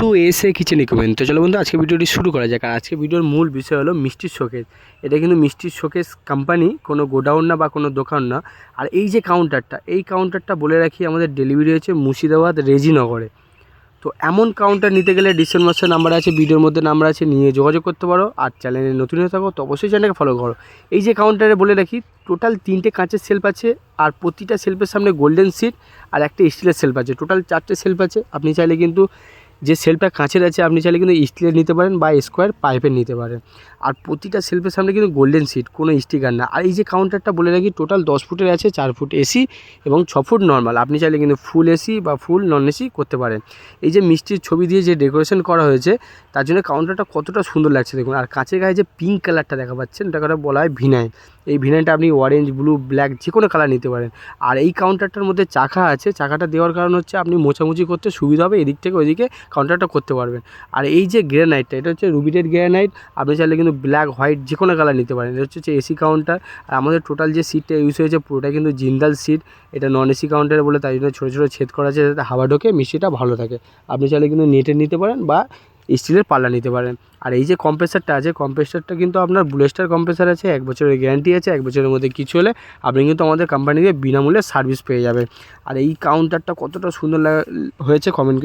Two এসে kitchen equipment তো চলো বন্ধু, আজকে ভিডিওটি শুরু করা যাক। আর আজকে ভিডিওর মূল বিষয় হলো মিষ্টির শোকেস এটা কিন্তু মিষ্টির শোকেস কোম্পানি কোনো গোডাউন না বা কোনো দোকান না। আর এই যে কাউন্টারটা এই কাউন্টারটা বলে রাখি আমাদের ডেলিভারি হয়েছে মুর্শিদাবাদ রেজিনগরে। তো এমন কাউন্টার নিতে গেলে ডিসেন মাসের নাম্বার আছে, ভিডিওর মধ্যে নাম্বার আছে, নিয়ে যোগাযোগ করতে পারো। আর চ্যানেলে নতুন হয়ে থাকো, তো অবশ্যই চ্যানেলকে ফলো করো। এই যে কাউন্টারে বলে রাখি টোটাল তিনটে কাঁচের সেলফ আছে, আর প্রতিটা সেলফের সামনে গোল্ডেন সিট আর একটা স্টিলের সেলফ আছে। টোটাল চারটে সেলফ আছে। আপনি চাইলে কিন্তু যে সেলফটা কাঁচের আছে, আপনি চাইলে কিন্তু স্টিলের নিতে পারেন বা স্কোয়ার পাইপের নিতে পারেন। আর প্রতিটা সেলফের সামনে কিন্তু গোল্ডেন সিট কোনো স্টিকার না। আর এই যে কাউন্টারটা বলে রাখি টোটাল দশ ফুটের আছে, চার ফুট এসি এবং ছ ফুট নর্মাল আপনি চাইলে কিন্তু ফুল এসি বা ফুল নন এসি করতে পারেন। এই যে মিষ্টির ছবি দিয়ে যে ডেকোরেশন করা হয়েছে, তার জন্য কাউন্টারটা কতটা সুন্দর লাগছে দেখুন। আর কাঁচের গায়ে যে পিঙ্ক কালারটা দেখা পাচ্ছেন ওটাকে বলা হয় ভিনাইল এই ভিনাইলটা আপনি অরেঞ্জ ব্লু ব্ল্যাক যে কোনো কালার নিতে পারেন। আর এই কাউন্টারটার মধ্যে চাকা আছে। চাকাটা দেওয়ার কারণ হচ্ছে, আপনি মোছামুছি করতে সুবিধা হবে। এদিক থেকে ওইদিকে কাউন্টারটা করতে পারবেন। আর এই যে গ্রেনাইটটা এটা হচ্ছে রুবিটেড গ্রেনাইট আপনি চাইলে কিন্তু ব্ল্যাক হোয়াইট যে কোনো কালার নিতে পারেন। এটা হচ্ছে এসি কাউন্টার আর আমাদের টোটাল যে সিটটা ইউজ হয়েছে পুরোটা কিন্তু জিন্দাল সিট এটা নন এসি কাউন্টার বলে তাই জন্য ছোটো ছোটো ছেদ করা আছে যাতে হাওয়া ঢোকে, মিষ্টিটা ভালো থাকে। আপনি চাইলে কিন্তু নেটের নিতে পারেন বা স্টিলের পাল্লা নিতে পারেন। আর এই যে কম্প্রেসারটা আছে কম্প্রেসারটা কিন্তু আপনার ব্লুস্টার কম্প্রেসার আছে, এক বছরের গ্যারান্টি আছে, এক বছরের মধ্যে কিছু হলে আপনি কিন্তু আমাদের কোম্পানি বিনামূল্যে সার্ভিস পেয়ে যাবেন। আর এই কাউন্টারটা কতটা সুন্দর হয়েছে কমেন্ট